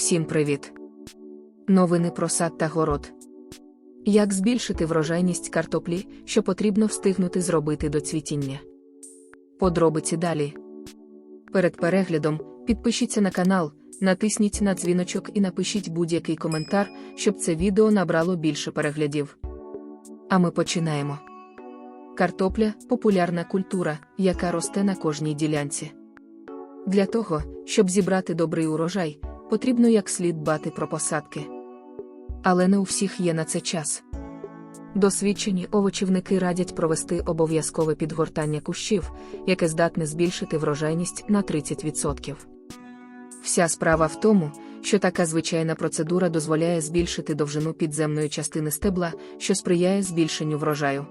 Всім привіт! Новини про сад та город. Як збільшити врожайність картоплі, що потрібно встигнути зробити до цвітіння? Подробиці далі. Перед переглядом підпишіться на канал, натисніть на дзвіночок і напишіть будь-який коментар, щоб це відео набрало більше переглядів. А ми починаємо. Картопля популярна культура, яка росте на кожній ділянці. Для того, щоб зібрати добрий урожай, потрібно як слід дбати про посадки. Але не у всіх є на це час. Досвідчені овочівники радять провести обов'язкове підгортання кущів, яке здатне збільшити врожайність на 30%. Вся справа в тому, що така звичайна процедура дозволяє збільшити довжину підземної частини стебла, що сприяє збільшенню врожаю.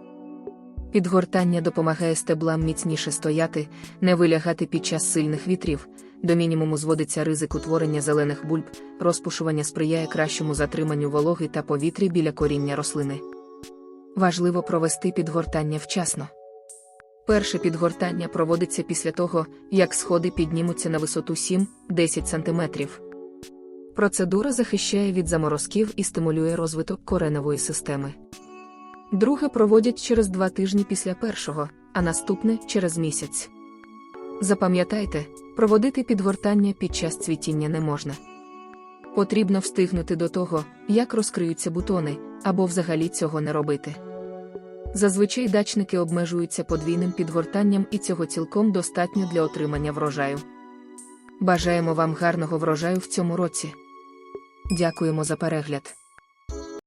Підгортання допомагає стеблам міцніше стояти, не вилягати під час сильних вітрів, до мінімуму зводиться ризик утворення зелених бульб, розпушування сприяє кращому затриманню вологи та повітря біля коріння рослини. Важливо провести підгортання вчасно. Перше підгортання проводиться після того, як сходи піднімуться на висоту 7-10 см. Процедура захищає від заморозків і стимулює розвиток кореневої системи. Друге проводять через два тижні після першого, а наступне через місяць. Запам'ятайте, проводити підгортання під час цвітіння не можна. Потрібно встигнути до того, як розкриються бутони, або взагалі цього не робити. Зазвичай дачники обмежуються подвійним підгортанням і цього цілком достатньо для отримання врожаю. Бажаємо вам гарного врожаю в цьому році. Дякуємо за перегляд.